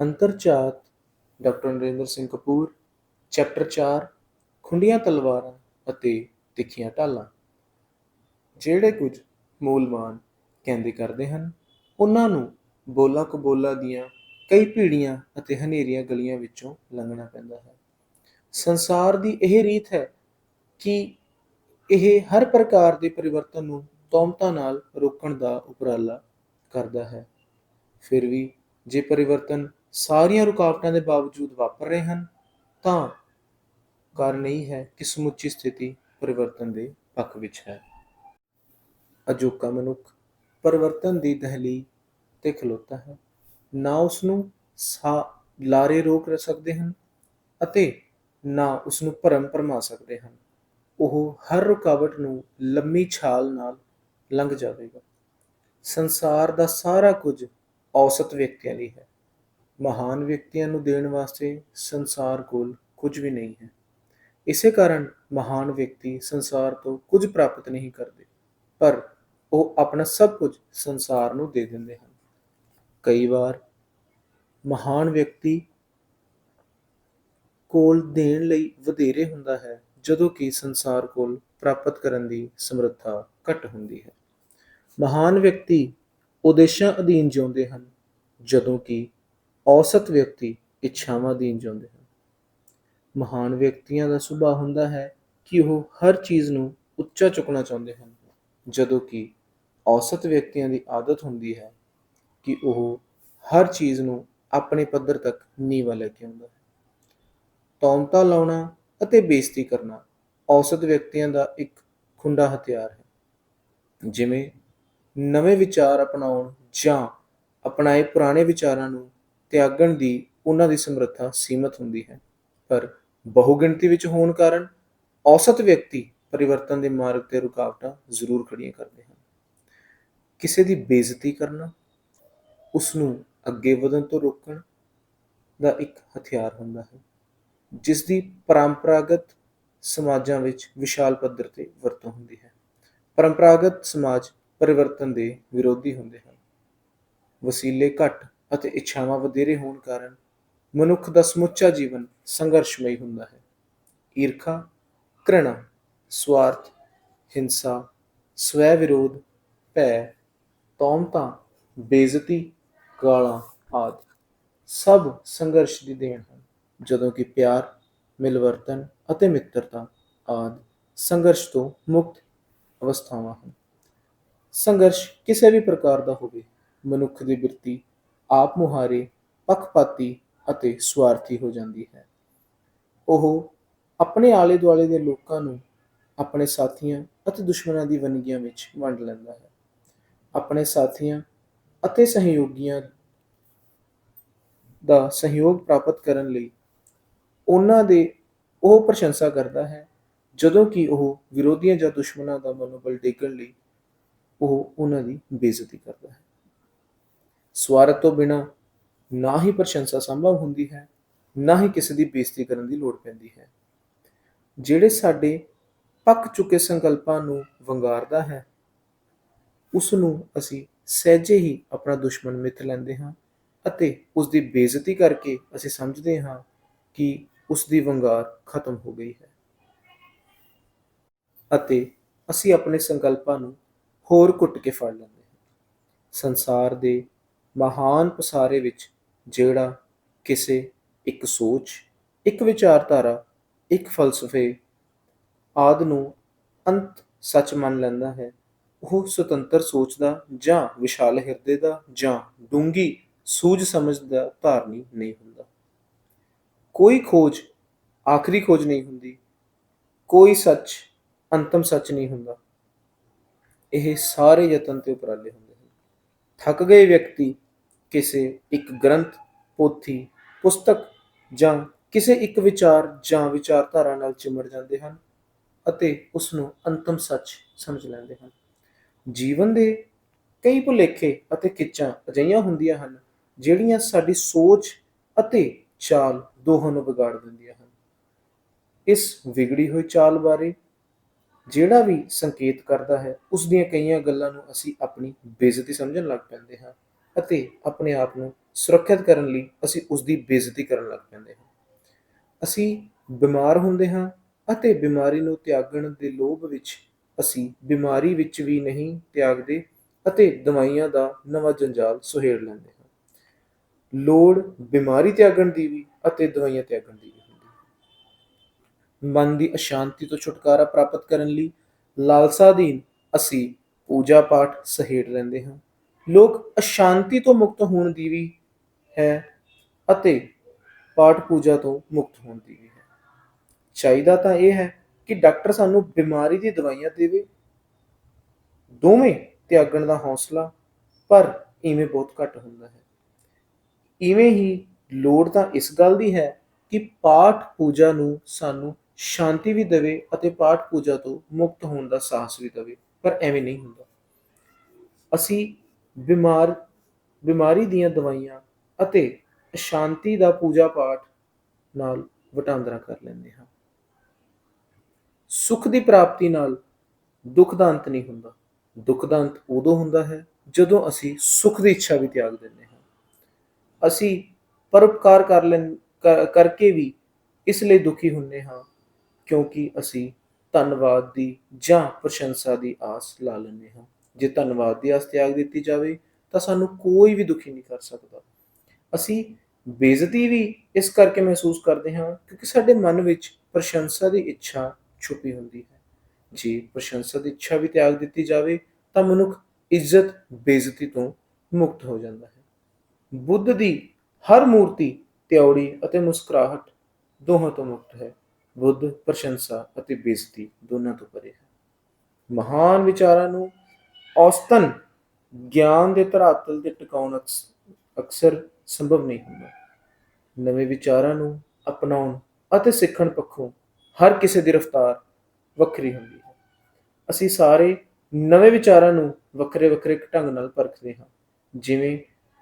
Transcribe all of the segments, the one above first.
ਅੰਤਰਜਾਤ doctor Narinder Singh Kapoor, chapter 4 ਖੁੰਡੀਆਂ ਤਲਵਾਰਾਂ ਅਤੇ ਤਿੱਖੀਆਂ ਢਾਲਾਂ ਜਿਹੜੇ ਕੁਝ ਮੂਲਵਾਨ ਕਹਿੰਦੇ ਕਰਦੇ ਹਨ, ਉਹਨਾਂ ਨੂੰ ਬੋਲਾ ਕਬੋਲਾ ਦੀਆਂ ਕਈ ਪੀੜੀਆਂ ਅਤੇ ਹਨੇਰੀਆਂ ਗਲੀਆਂ ਵਿੱਚੋਂ ਲੰਘਣਾ ਪੈਂਦਾ ਹੈ। ਸੰਸਾਰ ਦੀ ਇਹ ਰੀਤ ਹੈ ਕਿ ਇਹ ਹਰ ਪ੍ਰਕਾਰ ਦੇ ਪਰਿਵਰਤਨ ਨੂੰ ਤੌਮਤਾਂ ਨਾਲ ਰੋਕਣ ਦਾ ਉਪਰਾਲਾ ਕਰਦਾ ਹੈ। ਫਿਰ ਵੀ ਜੇ ਪਰਿਵਰਤਨ ਸਾਰੀਆਂ ਰੁਕਾਵਟਾਂ ਦੇ ਬਾਵਜੂਦ ਵਾਪਰ ਰਹੇ ਹਨ, ਤਾਂ ਕਾਰਨ ਇਹ ਹੈ ਕਿ ਸਮੁੱਚੀ ਸਥਿਤੀ ਪਰਿਵਰਤਨ ਦੇ ਪੱਖ ਵਿੱਚ ਹੈ। ਅਜੋਕਾ ਮਨੁੱਖ ਪਰਿਵਰਤਨ ਦੀ ਦਹਲੀ ਤੇ ਖਲੋਤਾ ਹੈ। ਨਾ ਉਸ ਨੂੰ ਲਾਰੇ ਰੋਕ ਸਕਦੇ ਹਨ ਅਤੇ ਨਾ ਉਸ ਨੂੰ ਭਰਮ ਭਰਮਾ ਸਕਦੇ ਹਨ। ਉਹ ਹਰ ਰੁਕਾਵਟ ਨੂੰ ਲੰਮੀ ਛਾਲ ਨਾਲ ਲੰਘ ਜਾਵੇਗਾ। ਸੰਸਾਰ ਦਾ ਸਾਰਾ ਕੁਝ ਔਸਤ ਵਿਅਕਤੀਆਂ ਲਈ ਹੈ। ਮਹਾਨ ਵਿਅਕਤੀਆਂ ਨੂੰ ਦੇਣ ਵਾਸਤੇ ਸੰਸਾਰ ਕੋਲ ਕੁਝ ਵੀ ਨਹੀਂ ਹੈ। ਇਸੇ ਕਾਰਨ ਮਹਾਨ ਵਿਅਕਤੀ ਸੰਸਾਰ ਤੋਂ ਕੁਝ ਪ੍ਰਾਪਤ ਨਹੀਂ ਕਰਦੇ, ਪਰ ਉਹ ਆਪਣਾ ਸਭ ਕੁਝ ਸੰਸਾਰ ਨੂੰ ਦੇ ਦਿੰਦੇ ਹਨ। ਕਈ ਵਾਰ ਮਹਾਨ ਵਿਅਕਤੀ ਕੋਲ ਦੇਣ ਲਈ ਵਧੇਰੇ ਹੁੰਦਾ ਹੈ, ਜਦੋਂ ਕਿ ਸੰਸਾਰ ਕੋਲ ਪ੍ਰਾਪਤ ਕਰਨ ਦੀ ਸਮਰੱਥਾ ਘੱਟ ਹੁੰਦੀ ਹੈ। ਮਹਾਨ ਵਿਅਕਤੀ ਉਦੇਸ਼ਾਂ ਅਧੀਨ ਜਿਉਂਦੇ ਹਨ, ਜਦੋਂ ਕਿ ਔਸਤ ਵਿਅਕਤੀ ਇੱਛਾਵਾਂ ਅਧੀਨ ਜਿਉਂਦੇ ਹਨ। ਮਹਾਨ ਵਿਅਕਤੀਆਂ ਦਾ ਸੁਭਾਅ ਹੁੰਦਾ ਹੈ ਕਿ ਉਹ ਹਰ ਚੀਜ਼ ਨੂੰ ਉੱਚਾ ਚੁੱਕਣਾ ਚਾਹੁੰਦੇ ਹਨ। ਜਦੋਂ ਕਿ ਔਸਤ ਵਿਅਕਤੀਆਂ ਦੀ ਆਦਤ ਹੁੰਦੀ ਹੈ ਕਿ ਉਹ ਹਰ ਚੀਜ਼ ਨੂੰ ਆਪਣੇ ਪੱਧਰ ਤੱਕ ਨੀਵਾ ਲੈ ਕੇ ਆਉਂਦਾ ਹੈ। ਤੌਮਤਾ ਲਾਉਣਾ ਅਤੇ ਬੇਇੱਜ਼ਤੀ ਕਰਨਾ ਔਸਤ ਵਿਅਕਤੀਆਂ ਦਾ ਇੱਕ ਖੁੰਡਾ ਹਥਿਆਰ ਹੈ। ਜਿਵੇਂ ਨਵੇਂ ਵਿਚਾਰ ਅਪਣਾਉਣ ਜਾਂ ਅਪਣਾਏ ਪੁਰਾਣੇ ਵਿਚਾਰਾਂ ਨੂੰ ਤਿਆਗਣ ਦੀ ਉਹਨਾਂ ਦੀ ਸਮਰੱਥਾ ਸੀਮਤ ਹੁੰਦੀ ਹੈ। ਪਰ ਬਹੁਗਿਣਤੀ ਵਿੱਚ ਹੋਣ ਕਾਰਨ ਔਸਤ ਵਿਅਕਤੀ ਪਰਿਵਰਤਨ ਦੇ ਮਾਰਗ ਤੇ ਰੁਕਾਵਟਾਂ ਜ਼ਰੂਰ ਖੜੀਆਂ ਕਰਦੇ ਹਨ। ਕਿਸੇ ਦੀ ਬੇਇੱਜ਼ਤੀ ਕਰਨਾ, ਉਸ ਨੂੰ ਅੱਗੇ ਵਧਣ ਤੋਂ ਰੋਕਣ ਦਾ ਇੱਕ ਹਥਿਆਰ ਹੁੰਦਾ ਹੈ, ਜਿਸ ਦੀ ਪਰੰਪਰਾਗਤ ਸਮਾਜਾਂ ਵਿੱਚ ਵਿਸ਼ਾਲ ਪੱਧਰ ਤੇ ਵਰਤੋਂ ਹੁੰਦੀ ਹੈ। ਪਰੰਪਰਾਗਤ ਸਮਾਜ ਪਰਿਵਰਤਨ ਦੇ ਵਿਰੋਧੀ ਹੁੰਦੇ ਹਨ। ਵਸੀਲੇ ਘੱਟ ਅਤੇ ਇੱਛਾਵਾਂ ਵਧੇਰੇ ਹੋਣ ਕਾਰਨ ਮਨੁੱਖ ਦਾ ਸਮੁੱਚਾ ਜੀਵਨ ਸੰਘਰਸ਼ਮਈ ਹੁੰਦਾ ਹੈ। ਈਰਖਾ, ਘ੍ਰਿਣਾ, ਸਵਾਰਥ, ਹਿੰਸਾ, ਸਵੈ ਵਿਰੋਧ, ਭੈ, ਤੌਮਤਾਂ, ਬੇਇੱਜ਼ਤੀ, ਗਾਲਾਂ ਆਦਿ ਸਭ ਸੰਘਰਸ਼ ਦੀ ਦੇਣ ਹਨ। ਜਦੋਂ ਕਿ ਪਿਆਰ, ਮਿਲਵਰਤਨ ਅਤੇ ਮਿੱਤਰਤਾ ਆਦਿ ਸੰਘਰਸ਼ ਤੋਂ ਮੁਕਤ ਅਵਸਥਾਵਾਂ ਹਨ। ਸੰਘਰਸ਼ ਕਿਸੇ ਵੀ ਪ੍ਰਕਾਰ ਦਾ ਹੋਵੇ, ਮਨੁੱਖ ਦੀ ਬਿਰਤੀ ਆਪ ਮੁਹਾਰੇ ਪੱਖਪਾਤੀ ਅਤੇ ਸਵਾਰਥੀ ਹੋ ਜਾਂਦੀ ਹੈ। ਉਹ ਆਪਣੇ ਆਲੇ ਦੁਆਲੇ ਦੇ ਲੋਕਾਂ ਨੂੰ ਆਪਣੇ ਸਾਥੀਆਂ ਅਤੇ ਦੁਸ਼ਮਣਾਂ ਦੀ ਵੰਨਗੀਆਂ ਵਿੱਚ ਵੰਡ ਲੈਂਦਾ ਹੈ। ਆਪਣੇ ਸਾਥੀਆਂ ਅਤੇ ਸਹਿਯੋਗੀਆਂ ਦਾ ਸਹਿਯੋਗ ਪ੍ਰਾਪਤ ਕਰਨ ਲਈ ਉਹਨਾਂ ਦੇ ਉਹ ਪ੍ਰਸ਼ੰਸਾ ਕਰਦਾ ਹੈ, ਜਦੋਂ ਕਿ ਉਹ ਵਿਰੋਧੀਆਂ ਜਾਂ ਦੁਸ਼ਮਣਾਂ ਦਾ ਮਨੋਬਲ ਡੇਗਣ ਲਈ ਉਹ ਉਹਨਾਂ ਦੀ ਬੇਇੱਜ਼ਤੀ ਕਰਦਾ ਹੈ। ਸਵਾਰਥ ਤੋਂ ਬਿਨਾ ਨਾ ਹੀ ਪ੍ਰਸ਼ੰਸਾ ਸੰਭਵ ਹੁੰਦੀ ਹੈ, ਨਾ ਹੀ ਕਿਸੇ ਦੀ ਬੇਇੱਜ਼ਤੀ ਕਰਨ ਦੀ ਲੋੜ ਪੈਂਦੀ ਹੈ। ਜਿਹੜੇ ਸਾਡੇ ਪੱਕ ਚੁੱਕੇ ਸੰਕਲਪਾਂ ਨੂੰ ਵੰਗਾਰਦਾ ਹੈ ਉਸ ਨੂੰ ਅਸੀਂ ਸਹਿਜੇ ਹੀ ਆਪਣਾ ਦੁਸ਼ਮਣ ਮਿੱਥ ਲੈਂਦੇ ਹਾਂ ਅਤੇ ਉਸ ਦੀ ਬੇਇੱਜ਼ਤੀ ਕਰਕੇ ਅਸੀਂ ਸਮਝਦੇ ਹਾਂ ਕਿ ਉਸ ਦੀ ਵੰਗਾਰ ਖਤਮ ਹੋ ਗਈ ਹੈ। ਅਤੇ ਅਸੀਂ ਆਪਣੇ ਸੰਕਲਪਾਂ ਨੂੰ ਹੋਰ ਕੁੱਟ ਕੇ ਫੜ ਲੈਂਦੇ ਹਾਂ। ਸੰਸਾਰ ਦੇ ਮਹਾਨ ਪਸਾਰੇ ਵਿੱਚ ਜਿਹੜਾ ਕਿਸੇ ਇੱਕ ਸੋਚ, ਇੱਕ ਵਿਚਾਰਧਾਰਾ, ਇੱਕ ਫਲਸਫੇ ਆਦ ਨੂੰ ਅੰਤ ਸੱਚ ਮੰਨ ਲੈਂਦਾ ਹੈ, ਉਹ ਸੁਤੰਤਰ ਸੋਚ ਦਾ ਜਾਂ ਵਿਸ਼ਾਲ ਹਿਰਦੇ ਦਾ ਜਾਂ ਡੂੰਗੀ ਸੂਝ ਸਮਝ ਦਾ ਧਾਰਨੀ ਨਹੀਂ ਹੁੰਦਾ। ਕੋਈ ਖੋਜ ਆਖਰੀ ਖੋਜ ਨਹੀਂ ਹੁੰਦੀ, ਕੋਈ ਸੱਚ ਅੰਤਮ ਸੱਚ ਨਹੀਂ ਹੁੰਦਾ। ਇਹ ਸਾਰੇ ਯਤਨ ਤੇ ਉਪਰਾਲੇ ਹੁੰਦੇ ਹਨ। ਥੱਕ ਗਏ ਵਿਅਕਤੀ ਕਿਸੇ ਇੱਕ ਗ੍ਰੰਥ, ਪੋਥੀ, ਪੁਸਤਕ ਜਾਂ ਕਿਸੇ ਇੱਕ ਵਿਚਾਰ ਜਾਂ ਵਿਚਾਰਧਾਰਾ ਨਾਲ ਚਿਮੜ ਜਾਂਦੇ ਹਨ ਅਤੇ ਉਸ ਨੂੰ ਅੰਤਮ ਸੱਚ ਸਮਝ ਲੈਂਦੇ ਹਨ। ਜੀਵਨ ਦੇ ਕਈ ਭੁਲੇਖੇ ਅਤੇ ਕਿੱਚਾਂ ਅਜਿਹੀਆਂ ਹੁੰਦੀਆਂ ਹਨ ਜਿਹੜੀਆਂ ਸਾਡੀ ਸੋਚ ਅਤੇ ਚਾਲ ਦੋਹਾਂ ਨੂੰ ਵਿਗਾੜ ਦਿੰਦੀਆਂ ਹਨ। ਇਸ ਵਿਗੜੀ ਹੋਈ ਚਾਲ ਬਾਰੇ ਜਿਹੜਾ ਵੀ ਸੰਕੇਤ ਕਰਦਾ ਹੈ ਉਸ ਦੀਆਂ ਕਈਆਂ ਗੱਲਾਂ ਨੂੰ ਅਸੀਂ ਆਪਣੀ ਬੇਇੱਜ਼ਤੀ ਸਮਝਣ ਲੱਗ ਪੈਂਦੇ ਹਾਂ। ਅਤੇ ਆਪਣੇ ਆਪ ਨੂੰ ਸੁਰੱਖਿਅਤ ਕਰਨ ਲਈ ਅਸੀਂ ਉਸ ਦੀ ਬੇਇੱਜ਼ਤੀ ਕਰਨ ਲੱਗ ਪੈਂਦੇ ਹਾਂ। ਅਸੀਂ ਬਿਮਾਰ ਹੁੰਦੇ ਹਾਂ ਅਤੇ ਬਿਮਾਰੀ ਨੂੰ ਤਿਆਗਣ ਦੇ ਲੋਭ ਵਿੱਚ ਅਸੀਂ ਬਿਮਾਰੀ ਵਿੱਚ ਵੀ ਨਹੀਂ ਤਿਆਗਦੇ ਅਤੇ ਦਵਾਈਆਂ ਦਾ ਨਵਾਂ ਜੰਜਾਲ ਸੁਹੇੜ ਲੈਂਦੇ ਹਾਂ। ਲੋੜ ਬਿਮਾਰੀ ਤਿਆਗਣ ਦੀ ਵੀ ਅਤੇ ਦਵਾਈਆਂ ਤਿਆਗਣ ਦੀ ਵੀ ਹੁੰਦੀ ਹੈ। ਮਨ ਦੀ ਅਸ਼ਾਂਤੀ ਤੋਂ ਛੁਟਕਾਰਾ ਪ੍ਰਾਪਤ ਕਰਨ ਲਈ ਲਾਲਸਾ ਅਧੀਨ ਅਸੀਂ ਪੂਜਾ ਪਾਠ ਸਹੇੜ ਲੈਂਦੇ ਹਾਂ। ਲੋਕ ਅਸ਼ਾਂਤੀ ਤੋਂ ਮੁਕਤ ਹੋਣ ਦੀ ਵੀ ਹੈ ਅਤੇ ਪਾਠ ਪੂਜਾ ਤੋਂ ਮੁਕਤ ਹੋਣ ਦੀ ਵੀ ਹੈ। ਚਾਹੀਦਾ ਤਾਂ ਇਹ ਹੈ ਕਿ ਡਾਕਟਰ ਸਾਨੂੰ ਬਿਮਾਰੀ ਦੀ ਦਵਾਈਆਂ ਦੇਵੇ। ਦੋਵੇਂ ਤਿਆਗਣ ਦਾ ਹੌਸਲਾ, ਪਰ ਇਵੇਂ ਬਹੁਤ ਘੱਟ ਹੁੰਦਾ ਹੈ। ਇਵੇਂ ਹੀ ਲੋੜ ਤਾਂ ਇਸ ਗੱਲ ਦੀ ਹੈ ਕਿ ਪਾਠ ਪੂਜਾ ਨੂੰ ਸਾਨੂੰ ਸ਼ਾਂਤੀ ਵੀ ਦੇਵੇ ਅਤੇ ਪਾਠ ਪੂਜਾ ਤੋਂ ਮੁਕਤ ਹੋਣ ਦਾ ਸਾਹਸ ਵੀ ਦੇਵੇ, ਪਰ ਐਵੇਂ ਨਹੀਂ ਹੁੰਦਾ। ਅਸੀਂ ਬਿਮਾਰ, ਬਿਮਾਰੀ ਦੀਆਂ ਦਵਾਈਆਂ ਅਤੇ ਸ਼ਾਂਤੀ ਦਾ ਪੂਜਾ ਪਾਠ ਨਾਲ ਵਟਾਂਦਰਾ ਕਰ ਲੈਂਦੇ ਹਾਂ। ਸੁਖ ਦੀ ਪ੍ਰਾਪਤੀ ਨਾਲ ਦੁੱਖ ਦਾ ਅੰਤ ਨਹੀਂ ਹੁੰਦਾ। ਦੁੱਖ ਦਾ ਅੰਤ ਉਦੋਂ ਹੁੰਦਾ ਹੈ ਜਦੋਂ ਅਸੀਂ ਸੁਖ ਦੀ ਇੱਛਾ ਵੀ ਤਿਆਗ ਦਿੰਦੇ ਹਾਂ। ਅਸੀਂ ਪਰਉਪਕਾਰ ਕਰ ਲੈਣ ਕਰ- ਕਰਕੇ ਵੀ ਇਸ ਲਈ ਦੁਖੀ ਹੁੰਦੇ ਹਾਂ ਕਿਉਂਕਿ ਅਸੀਂ ਧੰਨਵਾਦ ਦੀ ਜਾਂ ਪ੍ਰਸ਼ੰਸਾ ਦੀ ਆਸ ਲਾ ਲੈਂਦੇ ਹਾਂ। ਜੇ ਧੰਨਵਾਦ ਦੀ ਆਸ ਤਿਆਗ ਦਿੱਤੀ ਜਾਵੇ, ਤਾਂ ਸਾਨੂੰ ਕੋਈ ਵੀ ਦੁਖੀ ਨਹੀਂ ਕਰ ਸਕਦਾ। ਅਸੀਂ ਬੇਇੱਜ਼ਤੀ ਵੀ ਇਸ ਕਰਕੇ ਮਹਿਸੂਸ ਕਰਦੇ ਹਾਂ ਕਿਉਂਕਿ ਸਾਡੇ ਮਨ ਵਿੱਚ ਪ੍ਰਸ਼ੰਸਾ ਦੀ ਇੱਛਾ ਛੁਪੀ ਹੁੰਦੀ ਹੈ। ਜੇ ਪ੍ਰਸ਼ੰਸਾ ਦੀ ਇੱਛਾ ਵੀ ਤਿਆਗ ਦਿੱਤੀ ਜਾਵੇ, ਤਾਂ ਮਨੁੱਖ ਇੱਜ਼ਤ ਬੇਇੱਜ਼ਤੀ ਤੋਂ ਮੁਕਤ ਹੋ ਜਾਂਦਾ ਹੈ। ਬੁੱਧ ਦੀ ਹਰ ਮੂਰਤੀ, ਤਿਉੜੀ ਅਤੇ ਮੁਸਕਰਾਹਟ ਦੋਹਾਂ ਤੋਂ ਮੁਕਤ ਹੈ। ਬੁੱਧ ਪ੍ਰਸ਼ੰਸਾ ਅਤੇ ਬੇਇੱਜ਼ਤੀ ਦੋਨਾਂ ਤੋਂ ਪਰੇ ਹੈ। ਮਹਾਨ ਵਿਚਾਰਾਂ ਨੂੰ ਔਸਤਨ ਗਿਆਨ ਦੇ ਧਰਾਤਲ ਤੇ ਟਿਕਾਉਣ ਅਕਸ- ਅਕਸਰ ਸੰਭਵ ਨਹੀਂ ਹੁੰਦਾ। ਨਵੇਂ ਵਿਚਾਰਾਂ ਨੂੰ ਅਪਣਾਉਣ ਅਤੇ ਸਿੱਖਣ ਪੱਖੋਂ ਹਰ ਕਿਸੇ ਦੀ ਰਫ਼ਤਾਰ ਵੱਖਰੀ ਹੁੰਦੀ ਹੈ। ਅਸੀਂ ਸਾਰੇ ਨਵੇਂ ਵਿਚਾਰਾਂ ਨੂੰ ਵੱਖਰੇ ਵੱਖਰੇ ਢੰਗ ਨਾਲ ਪਰਖਦੇ ਹਾਂ। ਜਿਵੇਂ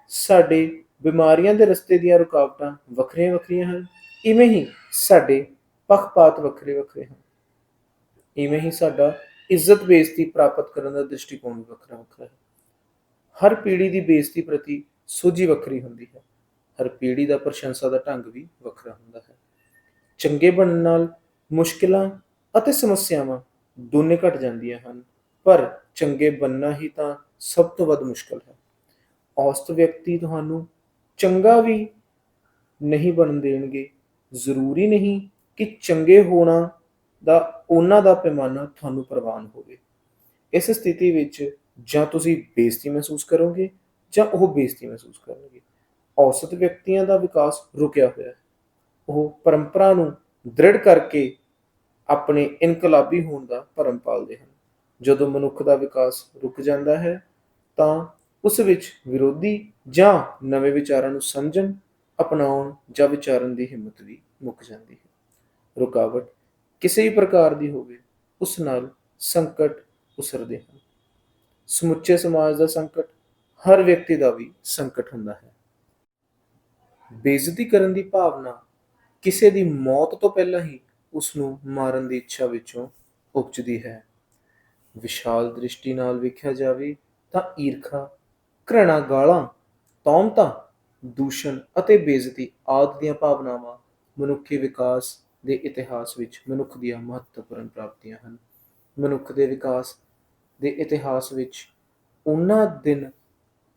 ਸਾਡੇ ਬਿਮਾਰੀਆਂ ਦੇ ਰਸਤੇ ਦੀਆਂ ਰੁਕਾਵਟਾਂ ਵੱਖਰੀਆਂ ਵੱਖਰੀਆਂ ਹਨ, ਇਵੇਂ ਹੀ ਸਾਡੇ ਪੱਖਪਾਤ ਵੱਖਰੇ ਵੱਖਰੇ ਹਨ। ਇਵੇਂ ਹੀ ਸਾਡਾ ਇੱਜ਼ਤ ਬੇਇੱਜ਼ਤੀ ਪ੍ਰਾਪਤ ਕਰਨ ਦਾ ਦ੍ਰਿਸ਼ਟੀਕੋਣ ਵੱਖਰਾ ਵੱਖਰਾ ਹੈ। ਹਰ ਪੀੜ੍ਹੀ ਦੀ ਬੇਇੱਜ਼ਤੀ ਪ੍ਰਤੀ ਸੋਝੀ ਵੱਖਰੀ ਹੁੰਦੀ ਹੈ। ਹਰ ਪੀੜ੍ਹੀ ਦਾ ਪ੍ਰਸ਼ੰਸਾ ਦਾ ਢੰਗ ਵੀ ਵੱਖਰਾ ਹੁੰਦਾ ਹੈ। ਚੰਗੇ ਬਣਨ ਨਾਲ ਮੁਸ਼ਕਿਲਾਂ ਅਤੇ ਸਮੱਸਿਆਵਾਂ ਦੋਨੇ ਘਟ ਜਾਂਦੀਆਂ ਹਨ, ਪਰ ਚੰਗੇ ਬਣਨਾ ਹੀ ਤਾਂ ਸਭ ਤੋਂ ਵੱਧ ਮੁਸ਼ਕਲ ਹੈ। ਔਸਤ ਵਿਅਕਤੀ ਤੁਹਾਨੂੰ ਚੰਗਾ ਵੀ ਨਹੀਂ ਬਣਨ ਦੇਣਗੇ, ਜ਼ਰੂਰੀ ਨਹੀਂ ਕਿ ਚੰਗੇ ਹੋਣਾ ਦਾ ਉਹਨਾਂ ਦਾ ਪੈਮਾਨਾ ਤੁਹਾਨੂੰ ਪ੍ਰਵਾਨ ਹੋਵੇ। ਇਸ ਸਥਿਤੀ ਵਿੱਚ ਜਾਂ ਤੁਸੀਂ ਬੇਇੱਜ਼ਤੀ ਮਹਿਸੂਸ ਕਰੋਗੇ ਜਾਂ ਉਹ ਬੇਇੱਜ਼ਤੀ ਮਹਿਸੂਸ ਕਰਨਗੇ। ਔਸਤ ਵਿਅਕਤੀਆਂ ਦਾ ਵਿਕਾਸ ਰੁਕਿਆ ਹੋਇਆ ਹੈ। ਉਹ ਪਰੰਪਰਾ ਨੂੰ ਦ੍ਰਿੜ ਕਰਕੇ ਆਪਣੇ ਇਨਕਲਾਬੀ ਹੋਣ ਦਾ ਭਰਮ ਪਾਲਦੇ ਹਨ। ਜਦੋਂ ਮਨੁੱਖ ਦਾ ਵਿਕਾਸ ਰੁਕ ਜਾਂਦਾ ਹੈ, ਤਾਂ ਉਸ ਵਿੱਚ ਵਿਰੋਧੀ ਜਾਂ ਨਵੇਂ ਵਿਚਾਰਾਂ ਨੂੰ ਸਮਝਣ, ਅਪਣਾਉਣ ਜਾਂ ਵਿਚਾਰਨ ਦੀ ਹਿੰਮਤ ਵੀ ਮੁੱਕ ਜਾਂਦੀ ਹੈ। ਰੁਕਾਵਟ ਕਿਸੇ ਵੀ ਪ੍ਰਕਾਰ ਦੀ ਹੋਵੇ, ਉਸ ਨਾਲ ਸੰਕਟ ਉਸਰਦੇ ਹਨ। ਸਮੁੱਚੇ ਸਮਾਜ ਦਾ ਸੰਕਟ ਹਰ ਵਿਅਕਤੀ ਦਾ ਵੀ ਸੰਕਟ ਹੁੰਦਾ ਹੈ। ਬੇਇੱਜ਼ਤੀ ਕਰਨ ਦੀ ਭਾਵਨਾ ਕਿਸੇ ਦੀ ਮੌਤ ਤੋਂ ਪਹਿਲਾਂ ਹੀ ਉਸ ਨੂੰ ਮਾਰਨ ਦੀ ਇੱਛਾ ਵਿੱਚੋਂ ਉਪਜਦੀ ਹੈ। ਵਿਸ਼ਾਲ ਦ੍ਰਿਸ਼ਟੀ ਨਾਲ ਵੇਖਿਆ ਜਾਵੇ ਤਾਂ ਈਰਖਾ, ਘ੍ਰਿਣਾ ਗਾਲਾਂ, ਤੌਮਤਾਂ, ਦੂਸ਼ਣ ਅਤੇ ਬੇਇੱਜ਼ਤੀ ਆਦਿ ਦੀਆਂ ਭਾਵਨਾਵਾਂ ਮਨੁੱਖੀ ਵਿਕਾਸ ਦੇ ਇਤਿਹਾਸ ਵਿੱਚ ਮਨੁੱਖ ਦੀਆਂ ਮਹੱਤਵਪੂਰਨ ਪ੍ਰਾਪਤੀਆਂ ਹਨ। ਮਨੁੱਖ ਦੇ ਵਿਕਾਸ ਦੇ ਇਤਿਹਾਸ ਵਿੱਚ ਉਹਨਾਂ ਦਿਨ,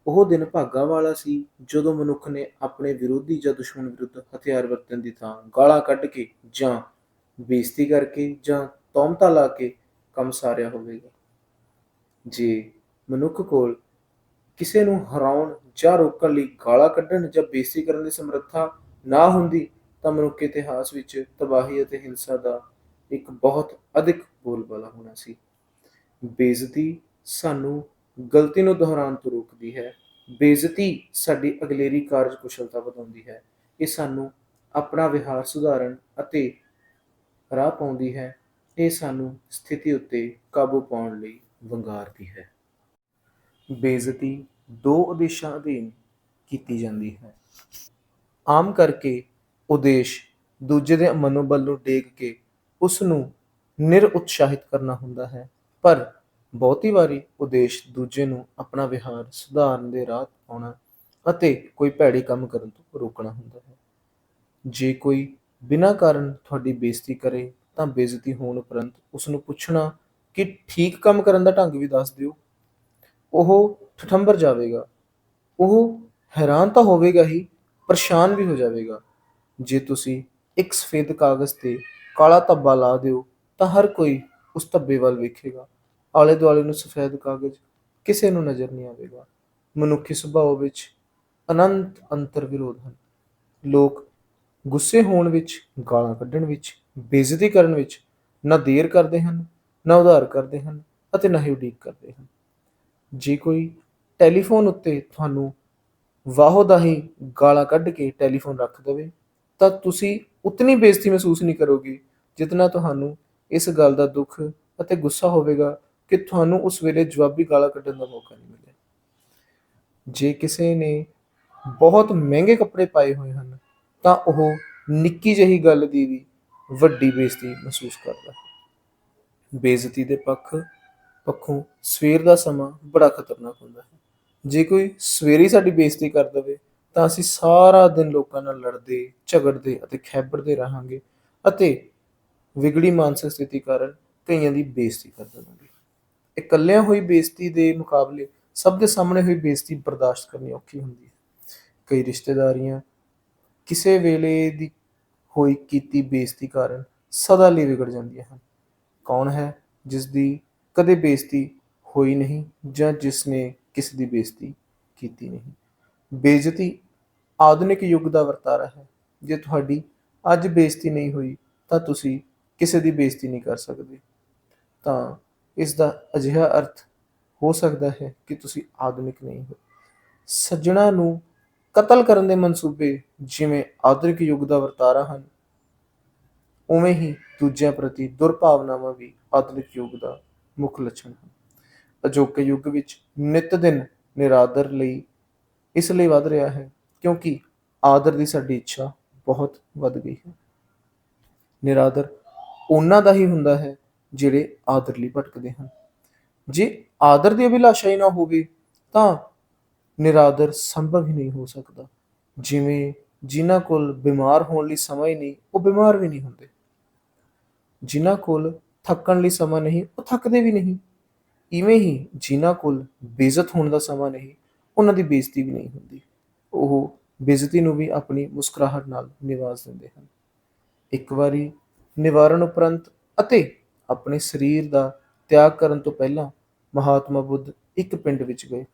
ਉਹ ਦਿਨ ਭਾਗਾ ਵਾਲਾ ਸੀ ਜਦੋਂ ਮਨੁੱਖ ਨੇ ਆਪਣੇ ਵਿਰੋਧੀ ਜਾਂ ਦੁਸ਼ਮਣ ਵਿਰੁੱਧ ਹਥਿਆਰ ਵਰਤਣ ਦੀ ਥਾਂ ਗਾਲਾਂ ਕੱਢ ਕੇ ਜਾਂ ਬੇਇੱਜ਼ਤੀ ਕਰਕੇ ਜਾਂ ਤੌਮਤਾ ਲਾ ਕੇ ਕੰਮ ਸਾਰਿਆ ਹੋਵੇਗਾ। ਜੇ ਮਨੁੱਖ ਕੋਲ ਕਿਸੇ ਨੂੰ ਹਰਾਉਣ ਜਾਂ ਰੋਕਣ ਲਈ ਗਾਲਾਂ ਕੱਢਣ ਜਾਂ ਬੇਇੱਜ਼ਤੀ ਕਰਨ ਦੀ ਸਮਰੱਥਾ ਨਾ ਹੁੰਦੀ ਤਾਂ ਮਨੁੱਖ ਇਤਿਹਾਸ ਵਿੱਚ ਤਬਾਹੀ ਅਤੇ ਹਿੰਸਾ ਦਾ ਇੱਕ ਬਹੁਤ ਅਧਿਕ ਬੋਲਬਾਲਾ ਹੋਣਾ ਸੀ। ਬੇਇੱਜ਼ਤੀ ਸਾਨੂੰ ਗਲਤੀ ਨੂੰ ਦੁਹਰਾਉਣ ਤੋਂ ਰੋਕਦੀ ਹੈ। ਬੇਇੱਜ਼ਤੀ ਸਾਡੀ ਅਗਲੇਰੀ ਕਾਰਜਕੁਸ਼ਲਤਾ ਵਧਾਉਂਦੀ ਹੈ। ਇਹ ਸਾਨੂੰ ਆਪਣਾ ਵਿਹਾਰ ਸੁਧਾਰਨ ਅਤੇ ਰਾਹ ਪਾਉਂਦੀ ਹੈ। ਇਹ ਸਾਨੂੰ ਸਥਿਤੀ ਉੱਤੇ ਕਾਬੂ ਪਾਉਣ ਲਈ ਵੰਗਾਰਦੀ ਹੈ। ਬੇਇੱਜ਼ਤੀ ਦੋ ਉਦੇਸ਼ਾਂ ਅਧੀਨ ਕੀਤੀ ਜਾਂਦੀ ਹੈ। ਆਮ ਕਰਕੇ ਉਦੇਸ਼ ਦੂਜੇ ਦੇ ਮਨੋਬਲ ਨੂੰ ਡੇਗ ਕੇ ਉਸ ਨੂੰ ਨਿਰ ਉਤਸ਼ਾਹਿਤ ਕਰਨਾ ਹੁੰਦਾ ਹੈ। ਪਰ ਬਹੁਤੀ ਵਾਰੀ ਉਦੇਸ਼ ਦੂਜੇ ਨੂੰ ਆਪਣਾ ਵਿਹਾਰ ਸੁਧਾਰਨ ਦੇ ਰਾਹ ਪਾਉਣਾ ਅਤੇ ਕੋਈ ਭੈੜੇ ਕੰਮ ਕਰਨ ਤੋਂ ਰੋਕਣਾ ਹੁੰਦਾ ਹੈ। ਜੇ ਕੋਈ ਬਿਨਾਂ ਕਾਰਨ ਤੁਹਾਡੀ ਬੇਇੱਜ਼ਤੀ ਕਰੇ ਤਾਂ ਬੇਇੱਜ਼ਤੀ ਹੋਣ ਉਪਰੰਤ ਉਸ ਨੂੰ ਪੁੱਛਣਾ ਕਿ ਠੀਕ ਕੰਮ ਕਰਨ ਦਾ ਢੰਗ ਵੀ ਦੱਸ ਦਿਓ। ਉਹ ਠਠੰਬਰ ਜਾਵੇਗਾ। ਉਹ ਹੈਰਾਨ ਤਾਂ ਹੋਵੇਗਾ ਹੀ, ਪਰੇਸ਼ਾਨ ਵੀ ਹੋ ਜਾਵੇਗਾ। ਜੇ ਤੁਸੀਂ ਇੱਕ ਸਫੇਦ ਕਾਗਜ਼ ਤੇ ਕਾਲਾ ਧੱਬਾ ਲਾ ਦਿਓ, ਤਾਂ ਹਰ ਕੋਈ ਉਸ ਧੱਬੇ ਵੱਲ ਵੇਖੇਗਾ। ਆਲੇ ਦੁਆਲੇ ਨੂੰ ਸਫੇਦ ਕਾਗਜ਼ ਕਿਸੇ ਨੂੰ ਨਜ਼ਰ ਨਹੀਂ ਆਵੇਗਾ। ਮਨੁੱਖੀ ਸੁਭਾਅ ਵਿੱਚ ਅਨੰਤ ਅੰਤਰ ਵਿਰੋਧ ਹਨ। ਲੋਕ ਗੁੱਸੇ ਹੋਣ ਵਿੱਚ, ਗਾਲਾਂ ਕੱਢਣ ਵਿੱਚ, ਬੇਇੱਜ਼ਤੀ ਕਰਨ ਵਿੱਚ ਨਾ ਦੇਰ ਕਰਦੇ ਹਨ, ਨਾ ਉਧਾਰ ਕਰਦੇ ਹਨ ਅਤੇ ਨਾ ਹੀ ਉਡੀਕ ਕਰਦੇ ਹਨ। ਜੇ ਕੋਈ ਟੈਲੀਫੋਨ ਉੱਤੇ ਤੁਹਾਨੂੰ ਵਾਹੋ ਦਾ ਹੀ ਗਾਲਾਂ ਕੱਢ ਕੇ ਟੈਲੀਫੋਨ ਰੱਖ ਦੇਵੇ ਤਾਂ ਤੁਸੀਂ ਉਤਨੀ ਬੇਇੱਜ਼ਤੀ ਮਹਿਸੂਸ ਨਹੀਂ ਕਰੋਗੇ ਜਿਤਨਾ ਤੁਹਾਨੂੰ ਇਸ ਗੱਲ ਦਾ ਦੁੱਖ ਅਤੇ ਗੁੱਸਾ ਹੋਵੇਗਾ ਕਿ ਤੁਹਾਨੂੰ ਉਸ ਵੇਲੇ ਜਵਾਬੀ ਗਾਲਾਂ ਕੱਢਣ ਦਾ ਮੌਕਾ ਨਹੀਂ ਮਿਲਿਆ। ਜੇ ਕਿਸੇ ਨੇ ਬਹੁਤ ਮਹਿੰਗੇ ਕੱਪੜੇ ਪਾਏ ਹੋਏ ਹਨ, ਤਾਂ ਉਹ ਨਿੱਕੀ ਜਿਹੀ ਗੱਲ ਦੀ ਵੀ ਵੱਡੀ ਬੇਇੱਜ਼ਤੀ ਮਹਿਸੂਸ ਕਰਦਾ ਹੈ। ਬੇਇੱਜ਼ਤੀ ਦੇ ਪੱਖ ਪੱਖੋਂ ਸਵੇਰ ਦਾ ਸਮਾਂ ਬੜਾ ਖਤਰਨਾਕ ਹੁੰਦਾ ਹੈ। ਜੇ ਕੋਈ ਸਵੇਰੇ ਸਾਡੀ ਬੇਇੱਜ਼ਤੀ ਕਰ ਦੇਵੇ ਤਾਂ ਅਸੀਂ ਸਾਰਾ ਦਿਨ ਲੋਕਾਂ ਨਾਲ ਲੜਦੇ, ਝਗੜਦੇ ਅਤੇ ਖੈਬੜਦੇ ਰਹਾਂਗੇ ਅਤੇ ਵਿਗੜੀ ਮਾਨਸਿਕ ਸਥਿਤੀ ਕਾਰਨ ਕਈਆਂ ਦੀ ਬੇਇੱਜ਼ਤੀ ਕਰ ਦੇਵਾਂਗੇ। ਇਕੱਲਿਆਂ ਹੋਈ ਬੇਇੱਜ਼ਤੀ ਦੇ ਮੁਕਾਬਲੇ ਸਭ ਦੇ ਸਾਹਮਣੇ ਹੋਈ ਬੇਇੱਜ਼ਤੀ ਬਰਦਾਸ਼ਤ ਕਰਨੀ ਔਖੀ ਹੁੰਦੀ ਹੈ। ਕਈ ਰਿਸ਼ਤੇਦਾਰੀਆਂ ਕਿਸੇ ਵੇਲੇ ਦੀ ਹੋਈ ਕੀਤੀ ਬੇਇੱਜ਼ਤੀ ਕਾਰਨ ਸਦਾ ਲਈ ਵਿਗੜ ਜਾਂਦੀਆਂ ਹਨ। ਕੌਣ ਹੈ ਜਿਸ ਦੀ ਕਦੇ ਬੇਇੱਜ਼ਤੀ ਹੋਈ ਨਹੀਂ ਜਾਂ ਜਿਸ ਨੇ ਕਿਸੇ ਦੀ ਬੇਇੱਜ਼ਤੀ ਕੀਤੀ ਨਹੀਂ? ਬੇਇੱਜ਼ਤੀ ਆਧੁਨਿਕ ਯੁੱਗ ਦਾ ਵਰਤਾਰਾ ਹੈ। ਜੇ ਤੁਹਾਡੀ ਅੱਜ ਬੇਇੱਜ਼ਤੀ ਨਹੀਂ ਹੋਈ, ਤਾਂ ਤੁਸੀਂ ਕਿਸੇ ਦੀ ਬੇਇੱਜ਼ਤੀ ਨਹੀਂ ਕਰ ਸਕਦੇ। ਤਾਂ ਇਸ ਦਾ ਅਜਿਹਾ ਅਰਥ ਹੋ ਸਕਦਾ ਹੈ ਕਿ ਤੁਸੀਂ ਆਧੁਨਿਕ ਨਹੀਂ ਹੋ। ਸੱਜਣਾ ਨੂੰ ਕਤਲ ਕਰਨ ਦੇ ਮਨਸੂਬੇ ਜਿਵੇਂ ਆਧੁਨਿਕ ਯੁੱਗ ਦਾ ਵਰਤਾਰਾ ਹਨ, ਉਵੇਂ ਹੀ ਦੂਜਿਆਂ ਪ੍ਰਤੀ ਦੁਰਭਾਵਨਾਵਾਂ ਵੀ ਆਧੁਨਿਕ ਯੁੱਗ ਦਾ ਮੁੱਖ ਲੱਛਣ ਹਨ। ਅਜੋਕੇ ਯੁੱਗ ਵਿੱਚ ਨਿਤ ਦਿਨ ਨਿਰਾਦਰ ਲਈ ਇਸ ਲਈ ਵੱਧ ਰਿਹਾ ਹੈ ਕਿਉਂਕਿ ਆਦਰ ਦੀ ਸਾਡੀ ਇੱਛਾ ਬਹੁਤ ਵੱਧ ਗਈ ਹੈ। ਨਿਰਾਦਰ ਉਹਨਾਂ ਦਾ ਹੀ ਹੁੰਦਾ ਹੈ ਜਿਹੜੇ ਆਦਰ ਲਈ ਭਟਕਦੇ ਹਨ। ਜੇ ਆਦਰ ਦੀ ਅਭਿਲਾਸ਼ਾ ਹੀ ਨਾ ਹੋਵੇ, ਤਾਂ ਨਿਰਾਦਰ ਸੰਭਵ ਹੀ ਨਹੀਂ ਹੋ ਸਕਦਾ। ਜਿਵੇਂ ਜਿਨ੍ਹਾਂ ਕੋਲ ਬਿਮਾਰ ਹੋਣ ਲਈ ਸਮਾਂ ਹੀ ਨਹੀਂ, ਉਹ ਬਿਮਾਰ ਵੀ ਨਹੀਂ ਹੁੰਦੇ। ਜਿਨ੍ਹਾਂ ਕੋਲ ਥੱਕਣ ਲਈ ਸਮਾਂ ਨਹੀਂ, ਉਹ ਥੱਕਦੇ ਵੀ ਨਹੀਂ। ਇਵੇਂ ਹੀ ਜਿਨ੍ਹਾਂ ਕੋਲ ਬੇਇੱਜ਼ਤ ਹੋਣ ਦਾ ਸਮਾਂ ਨਹੀਂ, ਉਹਨਾਂ ਦੀ ਬੇਇੱਜ਼ਤੀ ਵੀ ਨਹੀਂ ਹੁੰਦੀ। ਉਹ ਬੇਇੱਜ਼ਤੀ ਨੂੰ ਵੀ ਆਪਣੀ ਮੁਸਕਰਾਹਟ ਨਾਲ ਨਿਵਾਜ ਦਿੰਦੇ ਹਨ। ਇੱਕ ਵਾਰੀ ਨਿਵਾਰਨ ਉਪਰੰਤ ਅਤੇ ਆਪਣੇ ਸਰੀਰ ਦਾ ਤਿਆਗ ਕਰਨ ਤੋਂ ਪਹਿਲਾਂ ਮਹਾਤਮਾ ਬੁੱਧ ਇੱਕ ਪਿੰਡ ਵਿੱਚ ਗਏ।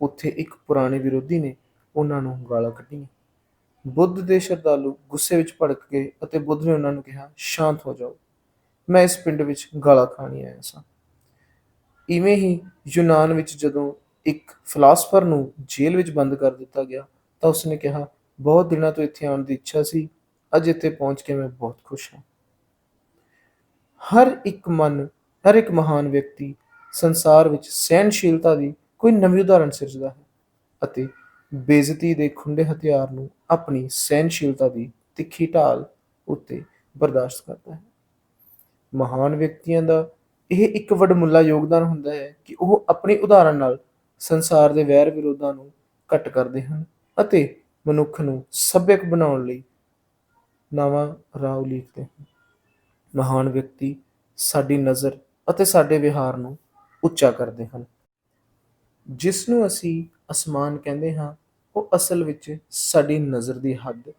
ਉੱਥੇ ਇੱਕ ਪੁਰਾਣੇ ਵਿਰੋਧੀ ਨੇ ਉਹਨਾਂ ਨੂੰ ਗਾਲਾਂ ਕੱਢੀਆਂ। ਬੁੱਧ ਦੇ ਸ਼ਰਧਾਲੂ ਗੁੱਸੇ ਵਿੱਚ ਭੜਕ ਗਏ ਅਤੇ ਬੁੱਧ ਨੇ ਉਹਨਾਂ ਨੂੰ ਕਿਹਾ, ਸ਼ਾਂਤ ਹੋ ਜਾਓ। ਮੈਂ ਇਸ ਪਿੰਡ ਵਿੱਚ ਗਾਲਾਂ ਖਾਣੀ ਆਇਆ ਸਾਂ। ਇਵੇਂ ਹੀ ਯੂਨਾਨ ਵਿੱਚ ਜਦੋਂ ਇੱਕ ਫਿਲਾਸਫਰ ਨੂੰ ਜੇਲ੍ਹ ਵਿੱਚ ਬੰਦ ਕਰ ਦਿੱਤਾ ਗਿਆ, ਤਾਂ ਉਸਨੇ ਕਿਹਾ, ਬਹੁਤ ਦਿਨਾਂ ਤੋਂ ਇੱਥੇ ਆਉਣ ਦੀ ਇੱਛਾ ਸੀ, ਅੱਜ ਇੱਥੇ ਪਹੁੰਚ ਕੇ ਮੈਂ ਬਹੁਤ ਖੁਸ਼ ਹਾਂ। ਹਰ ਇੱਕ ਮਨ, ਹਰ ਇੱਕ ਮਹਾਨ ਵਿਅਕਤੀ ਸੰਸਾਰ ਵਿੱਚ ਸਹਿਨਸ਼ੀਲਤਾ ਦੀ ਕੋਈ ਨਵੀਂ ਉਦਾਹਰਣ ਸਿਰਜਦਾ ਹੈ ਅਤੇ ਬੇਇੱਜ਼ਤੀ ਦੇ ਖੁੰਡੇ ਹਥਿਆਰ ਨੂੰ ਆਪਣੀ ਸਹਿਨਸ਼ੀਲਤਾ ਦੀ ਤਿੱਖੀ ਢਾਲ ਉੱਤੇ ਬਰਦਾਸ਼ਤ ਕਰਦਾ ਹੈ। ਮਹਾਨ ਵਿਅਕਤੀਆਂ ਦਾ ਇਹ ਇੱਕ ਵੱਡਮੁੱਲਾ ਯੋਗਦਾਨ ਹੁੰਦਾ ਹੈ ਕਿ ਉਹ ਆਪਣੀ ਉਦਾਹਰਣ ਨਾਲ ਸੰਸਾਰ ਦੇ ਵੈਰ ਵਿਰੋਧਾਂ ਨੂੰ ਘਟ ਕਰਦੇ ਹਨ ਅਤੇ ਮਨੁੱਖ ਨੂੰ ਸੱਭਿਅਕ ਬਣਾਉਣ ਲਈ ਨਵਾਂ ਰਾਹ ਉਲੀਕਦੇ ਹਨ। ਮਹਾਨ ਵਿਅਕਤੀ ਸਾਡੀ ਨਜ਼ਰ ਅਤੇ ਸਾਡੇ ਵਿਹਾਰ ਨੂੰ ਉੱਚਾ ਕਰਦੇ ਹਨ। ਜਿਸ ਨੂੰ ਅਸੀਂ ਅਸਮਾਨ ਕਹਿੰਦੇ ਹਾਂ, ਉਹ ਅਸਲ ਵਿੱਚ ਸਾਡੀ ਨਜ਼ਰ ਦੀ ਹੱਦ,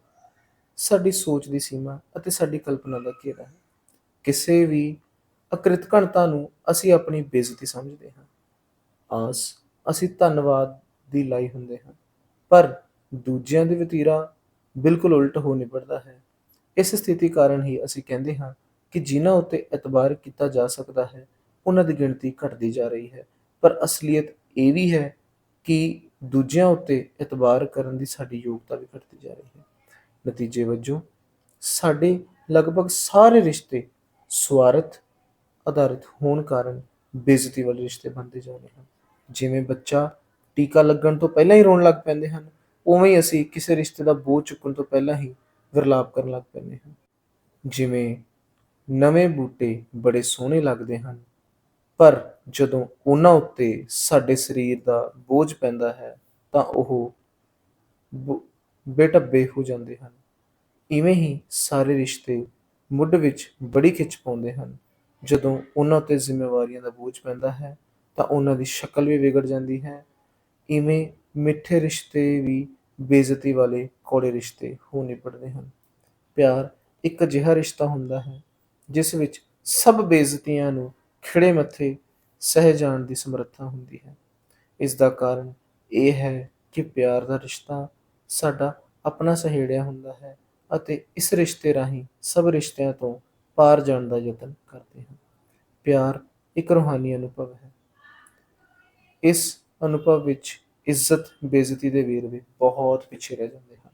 ਸਾਡੀ ਸੋਚ ਦੀ ਸੀਮਾ ਅਤੇ ਸਾਡੀ ਕਲਪਨਾ ਦਾ ਘੇਰਾ ਹੈ। ਕਿਸੇ ਵੀ ਅਕ੍ਰਿਤ ਘਣਤਾ ਨੂੰ ਅਸੀਂ ਆਪਣੀ ਬੇਇੱਜ਼ਤੀ ਸਮਝਦੇ ਹਾਂ। ਆਸ ਅਸੀਂ ਧੰਨਵਾਦ ਦੀ ਲਾਈ ਹੁੰਦੇ ਹਾਂ। ਪਰ ਦੂਜਿਆਂ ਦੇ ਵਤੀਰਾ ਬਿਲਕੁਲ ਉਲਟ ਹੋ ਨਿਬੜਦਾ ਹੈ। ਇਸ ਸਥਿਤੀ ਕਾਰਨ ਹੀ ਅਸੀਂ ਕਹਿੰਦੇ ਹਾਂ ਕਿ ਜਿਨ੍ਹਾਂ ਉੱਤੇ ਇਤਬਾਰ ਕੀਤਾ ਜਾ ਸਕਦਾ ਹੈ, ਉਹਨਾਂ ਦੀ ਗਿਣਤੀ ਘਟਦੀ ਜਾ ਰਹੀ ਹੈ। ਪਰ ਅਸਲੀਅਤ ਇਹ ਵੀ ਹੈ ਕਿ ਦੂਜਿਆਂ ਉੱਤੇ ਇਤਬਾਰ ਕਰਨ ਦੀ ਸਾਡੀ ਯੋਗਤਾ ਵੀ ਘਟਦੀ ਜਾ ਰਹੀ ਹੈ। ਨਤੀਜੇ ਵਜੋਂ ਸਾਡੇ ਲਗਭਗ ਸਾਰੇ ਰਿਸ਼ਤੇ ਸਵਾਰਥ ਆਧਾਰਿਤ ਹੋਣ ਕਾਰਨ ਬੇਇੱਜ਼ਤੀ ਵਾਲੇ ਰਿਸ਼ਤੇ ਬਣਦੇ ਜਾ ਰਹੇ ਹਨ। ਜਿਵੇਂ ਬੱਚਾ ਟੀਕਾ ਲੱਗਣ ਤੋਂ ਪਹਿਲਾਂ ਹੀ ਰੋਣ ਲੱਗ ਪੈਂਦੇ ਹਨ, ਉਵੇਂ ਹੀ ਅਸੀਂ ਕਿਸੇ ਰਿਸ਼ਤੇ ਦਾ ਬੋਝ ਚੁੱਕਣ ਤੋਂ ਪਹਿਲਾਂ ਹੀ ਵਿਰਲਾਪ ਕਰਨ ਲੱਗ ਪੈਂਦੇ ਹਾਂ। ਜਿਵੇਂ ਨਵੇਂ ਬੂਟੇ ਬੜੇ ਸੋਹਣੇ ਲੱਗਦੇ ਹਨ, ਪਰ ਜਦੋਂ ਉਹਨਾਂ ਉੱਤੇ ਸਾਡੇ ਸਰੀਰ ਦਾ ਬੋਝ ਪੈਂਦਾ ਹੈ, ਤਾਂ ਉਹ ਬ- ਬੇਢੱਬੇ ਹੋ ਜਾਂਦੇ ਹਨ। ਇਵੇਂ ਹੀ ਸਾਰੇ ਰਿਸ਼ਤੇ ਮੁੱਢ ਵਿੱਚ ਬੜੀ ਖਿੱਚ ਪਾਉਂਦੇ ਹਨ, ਜਦੋਂ ਉਹਨਾਂ ਤੇ ਜ਼ਿੰਮੇਵਾਰੀਆਂ ਦਾ ਬੋਝ ਪੈਂਦਾ ਹੈ ਤਾਂ ਉਹਨਾਂ ਦੀ ਸ਼ਕਲ ਵੀ ਵਿਗੜ ਜਾਂਦੀ ਹੈ। ਇਵੇਂ ਮਿੱਠੇ ਰਿਸ਼ਤੇ ਵੀ ਬੇਇੱਜ਼ਤੀ ਵਾਲੇ ਕੌੜੇ ਰਿਸ਼ਤੇ ਹੋ ਨਿਬੜਦੇ ਹਨ। ਪਿਆਰ ਇੱਕ ਅਜਿਹਾ ਰਿਸ਼ਤਾ ਹੁੰਦਾ ਹੈ, ਜਿਸ ਵਿੱਚ ਸਭ ਬੇਇੱਜ਼ਤੀਆਂ ਨੂੰ ਖਿੜੇ ਮੱਥੇ ਸਹਿ ਜਾਣ ਦੀ ਸਮਰੱਥਾ ਹੁੰਦੀ ਹੈ। ਇਸ ਦਾ ਕਾਰਨ ਇਹ ਹੈ ਕਿ ਪਿਆਰ ਦਾ ਰਿਸ਼ਤਾ ਸਾਡਾ ਆਪਣਾ ਸਹੇੜਿਆ ਹੁੰਦਾ ਹੈ ਅਤੇ ਇਸ ਰਿਸ਼ਤੇ ਰਾਹੀਂ ਸਭ ਰਿਸ਼ਤਿਆਂ ਤੋਂ ਪਾਰ ਜਾਣ ਦਾ ਯਤਨ ਕਰਦੇ ਹਾਂ ਪਿਆਰ ਇੱਕ ਰੂਹਾਨੀ ਅਨੁਭਵ ਹੈ। ਇਸ ਅਨੁਭਵ ਵਿੱਚ ਇੱਜ਼ਤ, ਬੇਇੱਜ਼ਤੀ ਦੇ ਵੇਰਵੇ ਬਹੁਤ ਪਿੱਛੇ ਰਹਿ ਜਾਂਦੇ ਹਨ।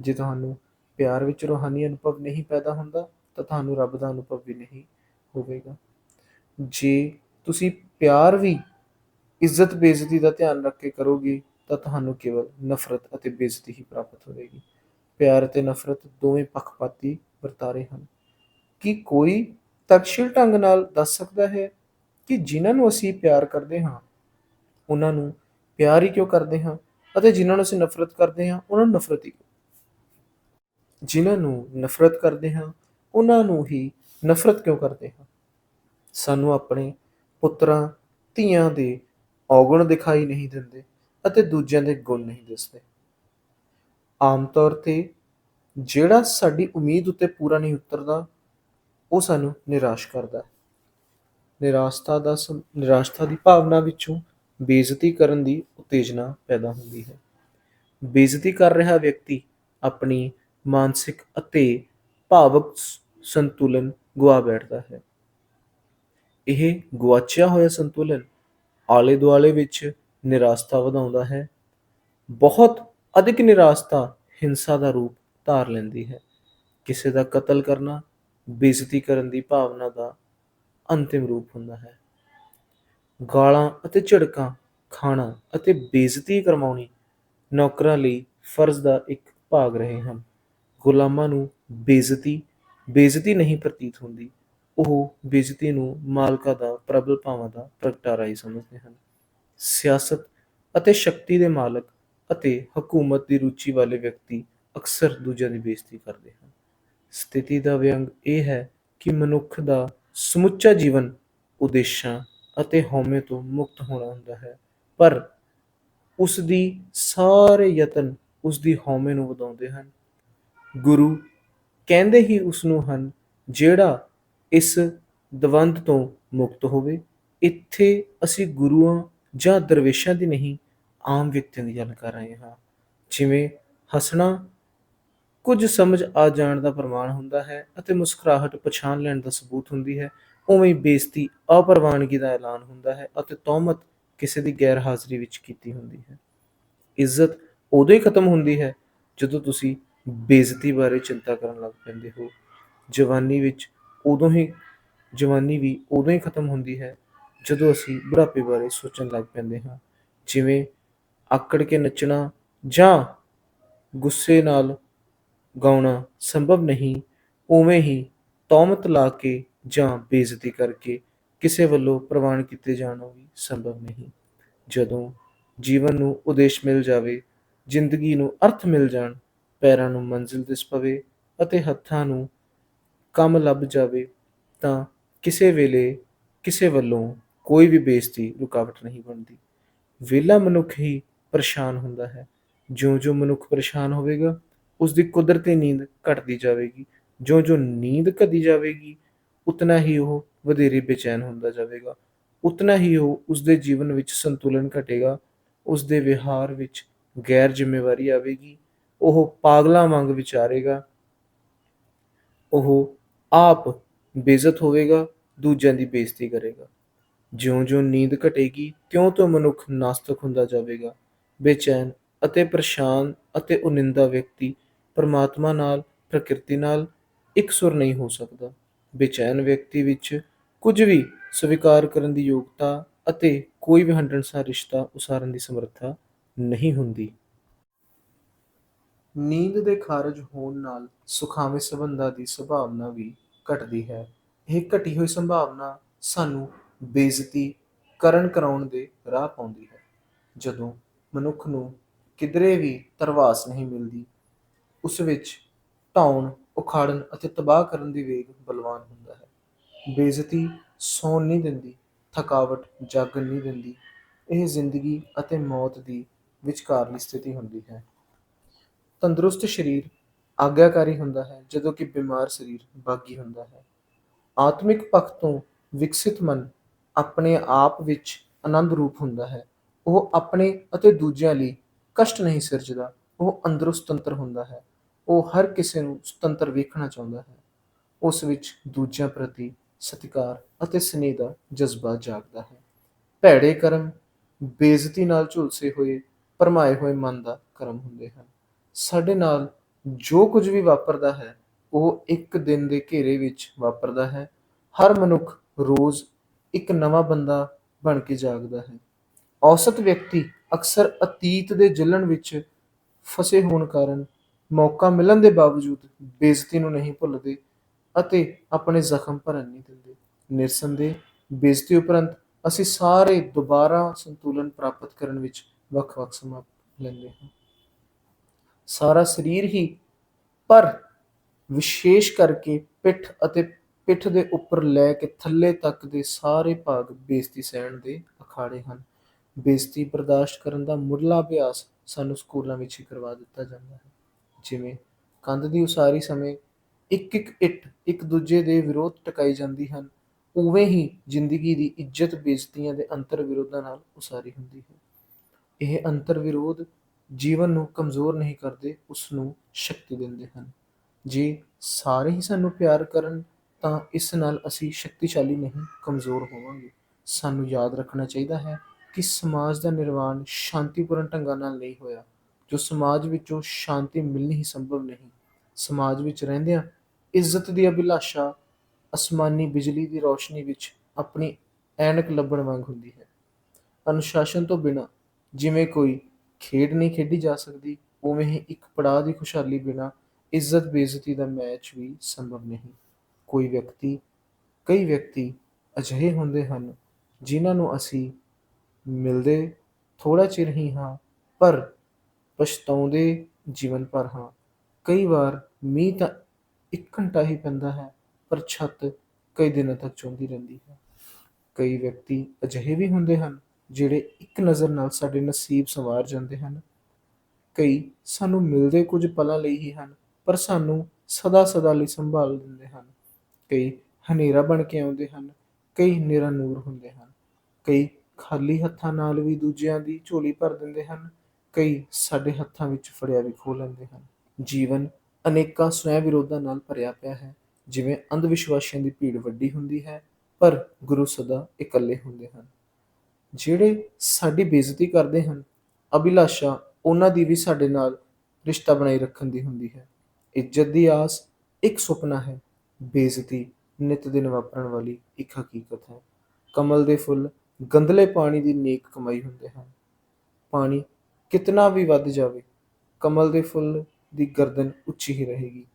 ਜੇ ਤੁਹਾਨੂੰ ਪਿਆਰ ਵਿੱਚ ਰੂਹਾਨੀ ਅਨੁਭਵ ਨਹੀਂ ਪੈਦਾ ਹੁੰਦਾ, ਤਾਂ ਤੁਹਾਨੂੰ ਰੱਬ ਦਾ ਅਨੁਭਵ ਵੀ ਨਹੀਂ ਹੋਵੇਗਾ। ਜੇ ਤੁਸੀਂ ਪਿਆਰ ਵੀ ਇੱਜ਼ਤ, ਬੇਇੱਜ਼ਤੀ ਦਾ ਧਿਆਨ ਰੱਖ ਕੇ ਕਰੋਗੇ, ਤਾਂ ਤੁਹਾਨੂੰ ਕੇਵਲ ਨਫ਼ਰਤ ਅਤੇ ਬੇਇੱਜ਼ਤੀ ਹੀ ਪ੍ਰਾਪਤ ਹੋਵੇਗੀ। ਪਿਆਰ ਅਤੇ ਨਫ਼ਰਤ ਦੋਵੇਂ ਪੱਖਪਾਤੀ ਵਰਤਾਰੇ ਹਨ। ਕੀ ਕੋਈ ਤਰਕਸ਼ੀਲ ਢੰਗ ਨਾਲ ਦੱਸ ਸਕਦਾ ਹੈ ਕਿ ਜਿਨ੍ਹਾਂ ਨੂੰ ਅਸੀਂ ਪਿਆਰ ਕਰਦੇ ਹਾਂ ਉਹਨਾਂ ਨੂੰ ਪਿਆਰ ਹੀ ਕਿਉਂ ਕਰਦੇ ਹਾਂ ਅਤੇ ਜਿਨ੍ਹਾਂ ਨੂੰ ਅਸੀਂ ਨਫ਼ਰਤ ਕਰਦੇ ਹਾਂ, ਉਹਨਾਂ ਨੂੰ ਨਫ਼ਰਤ ਹੀ ਕਿਉਂ? ਜਿਨ੍ਹਾਂ ਨੂੰ ਨਫ਼ਰਤ ਕਰਦੇ ਹਾਂ, ਉਹਨਾਂ ਨੂੰ ਹੀ ਨਫ਼ਰਤ ਕਿਉਂ ਕਰਦੇ ਹਾਂ? ਸਾਨੂੰ ਆਪਣੇ ਪੁੱਤਰਾਂ, ਧੀਆਂ ਦੇ ਔਗੁਣ ਦਿਖਾਈ ਨਹੀਂ ਦਿੰਦੇ ਅਤੇ ਦੂਜਿਆਂ ਦੇ ਗੁਣ ਨਹੀਂ ਦਿਸਦੇ। ਆਮ ਤੌਰ ਤੇ ਜਿਹੜਾ ਸਾਡੀ ਉਮੀਦ ਉੱਤੇ ਪੂਰਾ ਨਹੀਂ ਉਤਰਦਾ, ਉਹ ਸਾਨੂੰ ਨਿਰਾਸ਼ ਕਰਦਾ ਹੈ। ਨਿਰਾਸ਼ਤਾ ਦਾ ਸਮ- ਨਿਰਾਸ਼ਤਾ ਦੀ ਭਾਵਨਾ ਵਿੱਚੋਂ ਬੇਇੱਜ਼ਤੀ ਕਰਨ ਦੀ ਉਤੇਜਨਾ ਪੈਦਾ ਹੁੰਦੀ ਹੈ। ਬੇਇੱਜ਼ਤੀ ਕਰ ਰਿਹਾ ਵਿਅਕਤੀ ਆਪਣੀ ਮਾਨਸਿਕ ਅਤੇ ਭਾਵਕ ਸੰਤੁਲਨ ਗੁਆ ਬੈਠਦਾ ਹੈ। ਇਹ ਗੁਆਚਿਆ ਹੋਇਆ ਸੰਤੁਲਨ ਆਲੇ ਦੁਆਲੇ ਵਿੱਚ ਨਿਰਾਸ਼ਤਾ ਵਧਾਉਂਦਾ ਹੈ। ਬਹੁਤ ਅਧਿਕ ਨਿਰਾਸ਼ਤਾ ਹਿੰਸਾ ਦਾ ਰੂਪ ਧਾਰ ਲੈਂਦੀ ਹੈ। ਕਿਸੇ ਦਾ ਕਤਲ ਕਰਨਾ ਬੇਇੱਜ਼ਤੀ ਕਰਨ ਦੀ ਭਾਵਨਾ ਦਾ ਅੰਤਿਮ ਰੂਪ ਹੁੰਦਾ ਹੈ। ਗਾਲਾਂ ਅਤੇ ਝੜਕਾਂ ਖਾਣਾ ਅਤੇ ਬੇਇੱਜ਼ਤੀ ਕਰਵਾਉਣੀ ਨੌਕਰਾਂ ਲਈ ਫਰਜ਼ ਦਾ ਇੱਕ ਭਾਗ ਰਹੇ ਹਨ। ਗੁਲਾਮਾਂ ਨੂੰ ਬੇਇੱਜ਼ਤੀ ਬੇਇੱਜ਼ਤੀ ਨਹੀਂ ਪ੍ਰਤੀਤ ਹੁੰਦੀ। ਉਹ ਬੇਇੱਜ਼ਤੀ ਨੂੰ ਮਾਲਕਾਂ ਦਾ, ਪ੍ਰਬਲ ਭਾਵਾਂ ਦਾ ਪ੍ਰਗਟਾਰਾ ਹੀ ਸਮਝਦੇ ਹਨ। ਸਿਆਸਤ ਅਤੇ ਸ਼ਕਤੀ ਦੇ ਮਾਲਕ ਅਤੇ ਹਕੂਮਤ ਦੀ ਰੁਚੀ ਵਾਲੇ ਵਿਅਕਤੀ ਅਕਸਰ ਦੂਜਿਆਂ ਦੀ ਬੇਇੱਜ਼ਤੀ ਕਰਦੇ ਹਨ। ਸਥਿਤੀ ਦਾ ਵਿਅੰਗ ਇਹ ਹੈ ਕਿ ਮਨੁੱਖ ਦਾ ਸਮੁੱਚਾ ਜੀਵਨ ਉਦੇਸ਼ਾਂ ਅਤੇ ਹਉਮੈ ਤੋਂ ਮੁਕਤ ਹੋਣਾ ਹੁੰਦਾ ਹੈ। ਪਰ ਉਸ ਦੀ ਸਾਰੇ ਯਤਨ ਉਸ ਦੀ ਹਉਮੈ ਨੂੰ ਵਧਾਉਂਦੇ ਹਨ। ਗੁਰੂ ਕਹਿੰਦੇ ਹੀ ਉਸ ਨੂੰ ਹਨ, ਜਿਹੜਾ ਇਸ ਦਵੰਦ ਤੋਂ ਮੁਕਤ ਹੋਵੇ, ਇੱਥੇ ਅਸੀਂ ਗੁਰੂਆਂ ਜਾਂ ਦਰਵੇਸ਼ਾਂ ਦੀ ਨਹੀਂ, ਆਮ ਵਿਅਕਤੀਆਂ ਦੀ ਗੱਲ ਕਰ ਰਹੇ ਹਾਂ। ਜਿਵੇਂ ਹੱਸਣਾ ਕੁਝ ਸਮਝ ਆ ਜਾਣ ਦਾ ਪ੍ਰਮਾਣ ਹੁੰਦਾ ਹੈ ਅਤੇ ਮੁਸਕਰਾਹਟ ਪਛਾਣ ਲੈਣ ਦਾ ਸਬੂਤ ਹੁੰਦੀ ਹੈ। ਉਵੇਂ ਹੀ ਬੇਇੱਜ਼ਤੀ, ਅਪਰਵਾਨਗੀ ਦਾ ਐਲਾਨ ਹੁੰਦਾ ਹੈ ਅਤੇ ਤੌਮਤ ਕਿਸੇ ਦੀ ਗੈਰ ਹਾਜ਼ਰੀ ਵਿੱਚ ਕੀਤੀ ਹੁੰਦੀ ਹੈ। ਇੱਜ਼ਤ ਉਦੋਂ ਹੀ ਖਤਮ ਹੁੰਦੀ ਹੈ ਜਦੋਂ ਤੁਸੀਂ ਬੇਇੱਜ਼ਤੀ ਬਾਰੇ ਚਿੰਤਾ ਕਰਨ ਲੱਗ ਪੈਂਦੇ ਹੋ। ਜਵਾਨੀ ਵਿੱਚ ਉਦੋਂ ਹੀ, ਜਵਾਨੀ ਵੀ ਉਦੋਂ ਹੀ ਖਤਮ ਹੁੰਦੀ ਹੈ ਜਦੋਂ ਅਸੀਂ ਬੁਢਾਪੇ ਬਾਰੇ ਸੋਚਣ ਲੱਗ ਪੈਂਦੇ ਹਾਂ। ਜਿਵੇਂ ਆਕੜ ਕੇ ਨੱਚਣਾ ਜਾਂ ਗੁੱਸੇ ਨਾਲ ਗਾਉਣਾ ਸੰਭਵ ਨਹੀਂ, ਉਵੇਂ ਹੀ ਤੌਮਤ ਲਾ ਕੇ ਜਾਂ ਬੇਇੱਜ਼ਤੀ ਕਰਕੇ ਕਿਸੇ ਵੱਲੋਂ ਪ੍ਰਵਾਨ ਕੀਤੇ ਜਾਣਾ ਵੀ ਸੰਭਵ ਨਹੀਂ। ਜਦੋਂ ਜੀਵਨ ਨੂੰ ਉਦੇਸ਼ ਮਿਲ ਜਾਵੇ, ਜ਼ਿੰਦਗੀ ਨੂੰ ਅਰਥ ਮਿਲ ਜਾਣ, ਪੈਰਾਂ ਨੂੰ ਮੰਜ਼ਿਲ ਦਿਸ ਪਵੇ ਅਤੇ ਹੱਥਾਂ ਨੂੰ ਕੰਮ ਲੱਭ ਜਾਵੇ, ਤਾਂ ਕਿਸੇ ਵੇਲੇ ਕਿਸੇ ਵੱਲੋਂ ਕੋਈ ਵੀ ਬੇਇੱਜ਼ਤੀ ਰੁਕਾਵਟ ਨਹੀਂ ਬਣਦੀ। ਵਿਹਲਾ ਮਨੁੱਖ ਹੀ ਪਰੇਸ਼ਾਨ ਹੁੰਦਾ ਹੈ। ਜਿਉਂ-ਜਿਉਂ ਮਨੁੱਖ ਪਰੇਸ਼ਾਨ ਹੋਵੇਗਾ ਉਸ ਦੀ ਕੁਦਰਤੀ ਨੀਂਦ ਘਟਦੀ ਜਾਵੇਗੀ। ਜਿਉਂ-ਜਿਉਂ ਨੀਂਦ ਘਟੀ ਜਾਵੇਗੀ ਉਤਨਾ ਹੀ ਉਹ ਵਧੇਰੇ ਬੇਚੈਨ ਹੁੰਦਾ ਜਾਵੇਗਾ। ਉਤਨਾ ਹੀ ਉਹ ਉਸ ਦੇ ਜੀਵਨ ਵਿੱਚ ਸੰਤੁਲਨ ਘਟੇਗਾ। ਉਸ ਦੇ ਵਿਹਾਰ ਵਿੱਚ ਗੈਰ ਜ਼ਿੰਮੇਵਾਰੀ ਆਵੇਗੀ। ਉਹ ਪਾਗਲਾਂ ਵਾਂਗ ਵਿਚਾਰੇਗਾ। ਉਹ ਆਪ ਬੇਇੱਜ਼ਤ ਹੋਵੇਗਾ, ਦੂਜਿਆਂ ਦੀ ਬੇਇੱਜ਼ਤੀ ਕਰੇਗਾ। ਜਿਉਂ-ਜਿਉਂ ਨੀਂਦ ਘਟੇਗੀ ਤਿਉਂ-ਤਿਉਂ ਮਨੁੱਖ ਨਾਸਤਕ ਹੁੰਦਾ ਜਾਵੇਗਾ। ਬੇਚੈਨ ਅਤੇ ਪਰੇਸ਼ਾਨ ਅਤੇ ਉਨਿੰਦਾ ਵਿਅਕਤੀ ਪਰਮਾਤਮਾ ਨਾਲ, ਪ੍ਰਕਿਰਤੀ ਨਾਲ ਇੱਕ ਸੁਰ ਨਹੀਂ ਹੋ ਸਕਦਾ। ਬੇਚੈਨ ਵਿਅਕਤੀ ਵਿੱਚ ਕੁਝ ਵੀ ਸਵੀਕਾਰ ਕਰਨ ਦੀ ਯੋਗਤਾ ਅਤੇ ਕੋਈ ਵੀ ਹੰਢਣਸਾਰ ਰਿਸ਼ਤਾ ਉਸਾਰਨ ਦੀ ਸਮਰੱਥਾ ਨਹੀਂ ਹੁੰਦੀ। ਨੀਂਦ ਦੇ ਖਾਰਜ ਹੋਣ ਨਾਲ ਸੁਖਾਵੇਂ ਸੰਬੰਧਾਂ ਦੀ ਸੰਭਾਵਨਾ ਵੀ ਘਟਦੀ ਹੈ। ਇਹ ਘਟੀ ਹੋਈ ਸੰਭਾਵਨਾ ਸਾਨੂੰ ਬੇਇੱਜ਼ਤੀ ਕਰਨ ਕਰਾਉਣ ਦੇ ਰਾਹ ਪਾਉਂਦੀ ਹੈ। ਜਦੋਂ ਮਨੁੱਖ ਨੂੰ ਕਿਧਰੇ ਵੀ ਤਰਵਾਸ ਨਹੀਂ ਮਿਲਦੀ, ਉਸ ਵਿੱਚ ਢਾਉਣ ਉਖਾੜਨ ਅਤੇ ਤਬਾਹ ਕਰਨ ਦੀ ਵੇਗ ਬਲਵਾਨ ਹੁੰਦਾ ਹੈ। ਬੇਇੱਜ਼ਤੀ, ਸੌਣ ਨਹੀਂ ਦਿੰਦੀ, ਥਕਾਵਟ ਜਾਗਣ ਨਹੀਂ ਦਿੰਦੀ, ਇਹ ਜ਼ਿੰਦਗੀ ਅਤੇ ਮੌਤ ਦੀ ਵਿਚਕਾਰਲੀ ਸਥਿਤੀ ਹੁੰਦੀ ਹੈ। ਤੰਦਰੁਸਤ ਸਰੀਰ ਆਗਿਆਕਾਰੀ ਹੁੰਦਾ ਹੈ, ਜਦੋਂ ਕਿ ਬਿਮਾਰ ਸਰੀਰ ਬਾਗੀ ਹੁੰਦਾ ਹੈ। ਆਤਮਿਕ ਪੱਖ ਤੋਂ ਵਿਕਸਿਤ ਮਨ ਆਪਣੇ ਆਪ ਵਿੱਚ ਆਨੰਦ ਰੂਪ ਹੁੰਦਾ ਹੈ। ਉਹ ਆਪਣੇ ਅਤੇ ਦੂਜਿਆਂ ਲਈ ਕਸ਼ਟ ਨਹੀਂ ਸਿਰਜਦਾ, ਉਹ ਅੰਦਰੋਂ ਸੁਤੰਤਰ ਹੁੰਦਾ ਹੈ। ਉਹ ਹਰ ਕਿਸੇ ਨੂੰ ਸੁਤੰਤਰ ਵੇਖਣਾ ਚਾਹੁੰਦਾ ਹੈ। ਉਸ ਵਿੱਚ ਦੂਜਿਆਂ ਪ੍ਰਤੀ ਸਤਿਕਾਰ ਅਤੇ ਸਨੇਹ ਦਾ ਜਜ਼ਬਾ ਜਾਗਦਾ ਹੈ। ਭੈੜੇ ਕਰਮ, ਬੇਇੱਜ਼ਤੀ ਨਾਲ ਝੁਲਸੇ ਹੋਏ, ਭਰਮਾਏ ਹੋਏ ਮਨ ਦਾ ਕਰਮ ਹੁੰਦੇ ਹਨ। ਸਾਡੇ ਨਾਲ ਜੋ ਕੁਝ ਵੀ ਵਾਪਰਦਾ ਹੈ, ਉਹ ਇੱਕ ਦਿਨ ਦੇ ਘੇਰੇ ਵਿੱਚ ਵਾਪਰਦਾ ਹੈ। ਹਰ ਮਨੁੱਖ ਰੋਜ਼ ਇੱਕ ਨਵਾਂ ਬੰਦਾ ਬਣ ਕੇ ਜਾਗਦਾ ਹੈ। ਔਸਤ ਵਿਅਕਤੀ ਅਕਸਰ ਅਤੀਤ ਦੇ ਜਲਣ ਵਿੱਚ ਫਸੇ ਹੋਣ ਕਾਰਨ ਮੌਕਾ ਮਿਲਣ ਦੇ ਬਾਵਜੂਦ ਬੇਇੱਜ਼ਤੀ ਨੂੰ ਨਹੀਂ ਭੁੱਲਦੇ ਅਤੇ ਆਪਣੇ ਜ਼ਖਮ ਭਰਨ ਨਹੀਂ ਦਿੰਦੇ। ਨਿਰਸੰਦੇਹ ਬੇਇੱਜ਼ਤੀ ਉਪਰੰਤ ਅਸੀਂ ਸਾਰੇ ਦੁਬਾਰਾ ਸੰਤੁਲਨ ਪ੍ਰਾਪਤ ਕਰਨ ਵਿੱਚ ਵੱਖ-ਵੱਖ ਸਮਾਂ ਲੈਂਦੇ ਹਾਂ। ਸਾਰਾ ਸਰੀਰ ਹੀ ਪਰ ਵਿਸ਼ੇਸ਼ ਕਰਕੇ ਪਿੱਠ ਅਤੇ ਪਿੱਠ ਦੇ ਉੱਪਰ ਲੈ ਕੇ ਥੱਲੇ ਤੱਕ ਦੇ ਸਾਰੇ ਭਾਗ ਬੇਇੱਜ਼ਤੀ ਸਹਿਣ ਦੇ ਅਖਾੜੇ ਹਨ। ਬੇਇੱਜ਼ਤੀ ਬਰਦਾਸ਼ਤ ਕਰਨ ਦਾ ਮੁੱਢਲਾ ਅਭਿਆਸ ਸਾਨੂੰ ਸਕੂਲਾਂ ਵਿੱਚ ਹੀ ਕਰਵਾ ਦਿੱਤਾ ਜਾਂਦਾ ਹੈ। ਜਿਵੇਂ ਕੰਧ ਦੀ ਉਸਾਰੀ ਸਮੇਂ ਇੱਕ ਇੱਕ ਇੱਟ ਇੱਕ ਦੂਜੇ ਦੇ ਵਿਰੋਧ ਟਕਾਈ ਜਾਂਦੀ ਹਨ, ਉਵੇਂ ਹੀ ਜ਼ਿੰਦਗੀ ਦੀ ਇੱਜ਼ਤ ਬੇਇੱਜ਼ਤੀਆਂ ਦੇ ਅੰਤਰ ਵਿਰੋਧਾਂ ਨਾਲ ਉਸਾਰੀ ਹੁੰਦੀ ਹੈ। ਇਹ ਅੰਤਰ ਵਿਰੋਧ ਜੀਵਨ ਨੂੰ ਕਮਜ਼ੋਰ ਨਹੀਂ ਕਰਦੇ, ਉਸ ਨੂੰ ਸ਼ਕਤੀ ਦਿੰਦੇ ਹਨ। ਜੇ ਸਾਰੇ ਹੀ ਸਾਨੂੰ ਪਿਆਰ ਕਰਨ, ਤਾਂ ਇਸ ਨਾਲ ਅਸੀਂ ਸ਼ਕਤੀਸ਼ਾਲੀ ਨਹੀਂ, ਕਮਜ਼ੋਰ ਹੋਵਾਂਗੇ। ਸਾਨੂੰ ਯਾਦ ਰੱਖਣਾ ਚਾਹੀਦਾ ਹੈ ਕਿ ਸਮਾਜ ਦਾ ਨਿਰਮਾਣ ਸ਼ਾਂਤੀਪੂਰਨ ਢੰਗਾਂ ਨਾਲ ਨਹੀਂ ਹੋਇਆ। ਜੋ ਸਮਾਜ ਵਿੱਚੋਂ ਸ਼ਾਂਤੀ ਮਿਲਣੀ ਹੀ ਸੰਭਵ ਨਹੀਂ। ਸਮਾਜ ਵਿੱਚ ਰਹਿੰਦਿਆਂ ਇੱਜ਼ਤ ਦੀ ਅਭਿਲਾਸ਼ਾ, ਅਸਮਾਨੀ ਬਿਜਲੀ ਦੀ ਰੋਸ਼ਨੀ ਵਿੱਚ ਆਪਣੀ ਐਨਕ ਲੱਭਣ ਵਾਂਗ ਹੁੰਦੀ ਹੈ। ਅਨੁਸ਼ਾਸਨ ਤੋਂ ਬਿਨਾਂ ਜਿਵੇਂ ਕੋਈ ਖੇਡ ਨਹੀਂ ਖੇਡੀ ਜਾ ਸਕਦੀ, ਉਵੇਂ ਹੀ ਇੱਕ ਪੜਾਅ ਦੀ ਖੁਸ਼ਹਾਲੀ ਬਿਨਾਂ ਇੱਜ਼ਤ, ਬੇਇੱਜ਼ਤੀ ਦਾ ਮੈਚ ਵੀ ਸੰਭਵ ਨਹੀਂ। ਕੋਈ ਵਿਅਕਤੀ, ਕਈ ਵਿਅਕਤੀ ਅਜਿਹੇ ਹੁੰਦੇ ਹਨ ਜਿਨ੍ਹਾਂ ਨੂੰ ਅਸੀਂ ਮਿਲਦੇ ਥੋੜਾ ਚਿਰ ਹੀ ਹਾਂ, ਪਰ ਪਛਤਾਉਂਦੇ ਜੀਵਨ ਭਰ ਹਾਂ। ਕਈ ਵਾਰ ਮੀਂਹ ਤਾਂ ਇੱਕ ਘੰਟਾ ਹੀ ਪੈਂਦਾ ਹੈ, ਪਰ ਛੱਤ ਕਈ ਦਿਨਾਂ ਤੱਕ ਚੋਂਦੀ ਰਹਿੰਦੀ ਹੈ। ਕਈ ਵਿਅਕਤੀ ਅਜਿਹੇ ਵੀ ਹੁੰਦੇ ਹਨ, ਜਿਹੜੇ ਇੱਕ ਨਜ਼ਰ ਨਾਲ ਸਾਡੇ ਨਸੀਬ ਸੰਵਾਰ ਜਾਂਦੇ ਹਨ। ਕਈ ਸਾਨੂੰ ਮਿਲਦੇ ਕੁਝ ਪਲਾਂ ਲਈ ਹੀ ਹਨ, ਪਰ ਸਾਨੂੰ ਸਦਾ ਸਦਾ ਲਈ ਸੰਭਾਲ ਦਿੰਦੇ ਹਨ। ਕਈ ਹਨੇਰਾ ਬਣ ਕੇ ਆਉਂਦੇ ਹਨ, ਕਈ ਨਿਰਾ ਨੂਰ ਹੁੰਦੇ ਹਨ। ਕਈ ਖਾਲੀ ਹੱਥਾਂ ਨਾਲ ਵੀ ਦੂਜਿਆਂ ਦੀ ਝੋਲੀ ਭਰ ਦਿੰਦੇ ਹਨ ਕਈ ਸਾਡੇ ਹੱਥਾਂ ਵਿੱਚ ਫੜਿਆ ਵੀ ਖੋਹ ਲੈਂਦੇ ਹਨ। ਜੀਵਨ ਅਨੇਕਾਂ ਸਵੈ ਵਿਰੋਧਾਂ ਨਾਲ ਭਰਿਆ ਪਿਆ ਹੈ। ਜਿਵੇਂ ਅੰਧ ਵਿਸ਼ਵਾਸੀਆਂ ਦੀ ਭੀੜ ਵੱਡੀ ਹੁੰਦੀ ਹੈ, ਪਰ ਗੁਰੂ ਸਦਾ ਇਕੱਲੇ ਹੁੰਦੇ ਹਨ। ਜਿਹੜੇ ਸਾਡੀ ਬੇਇੱਜ਼ਤੀ ਕਰਦੇ ਹਨ, ਅਭਿਲਾਸ਼ਾ ਉਹਨਾਂ ਦੀ ਵੀ ਸਾਡੇ ਨਾਲ ਰਿਸ਼ਤਾ ਬਣਾਈ ਰੱਖਣ ਦੀ ਹੁੰਦੀ ਹੈ। ਇੱਜ਼ਤ ਦੀ ਆਸ ਇੱਕ ਸੁਪਨਾ ਹੈ। ਬੇਇੱਜ਼ਤੀ ਨਿਤ ਦਿਨ ਵਾਪਰਨ ਵਾਲੀ ਇੱਕ ਹਕੀਕਤ ਹੈ। ਕਮਲ ਦੇ ਫੁੱਲ ਗੰਧਲੇ ਪਾਣੀ ਦੀ ਨੇਕ ਕਮਾਈ ਹੁੰਦੇ ਹਨ। ਪਾਣੀ ਕਿਤਨਾ ਵੀ ਵੱਧ ਜਾਵੇ, ਕਮਲ ਦੇ ਫੁੱਲ ਦੀ ਗਰਦਨ ਉੱਚੀ ਹੀ ਰਹੇਗੀ।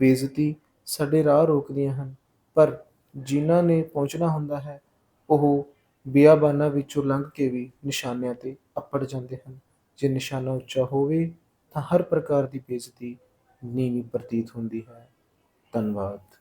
ਬੇਇੱਜ਼ਤੀ ਸਾਡੇ ਰਾਹ ਰੋਕਦੀਆਂ ਹਨ, ਪਰ ਜਿਨ੍ਹਾਂ ਨੇ ਪਹੁੰਚਣਾ ਹੁੰਦਾ ਹੈ, ਉਹ ਬਿਆਬਾਨਾਂ ਵਿੱਚੋਂ ਲੰਘ ਕੇ ਵੀ ਨਿਸ਼ਾਨਿਆਂ ਤੇ ਅੱਪੜ ਜਾਂਦੇ ਹਨ। ਜੇ ਨਿਸ਼ਾਨਾ ਉੱਚਾ ਹੋਵੇ, ਤਾਂ ਹਰ ਪ੍ਰਕਾਰ ਦੀ ਬੇਇੱਜ਼ਤੀ ਨੀਵੀਂ ਪ੍ਰਤੀਤ ਹੁੰਦੀ ਹੈ। ਧੰਨਵਾਦ।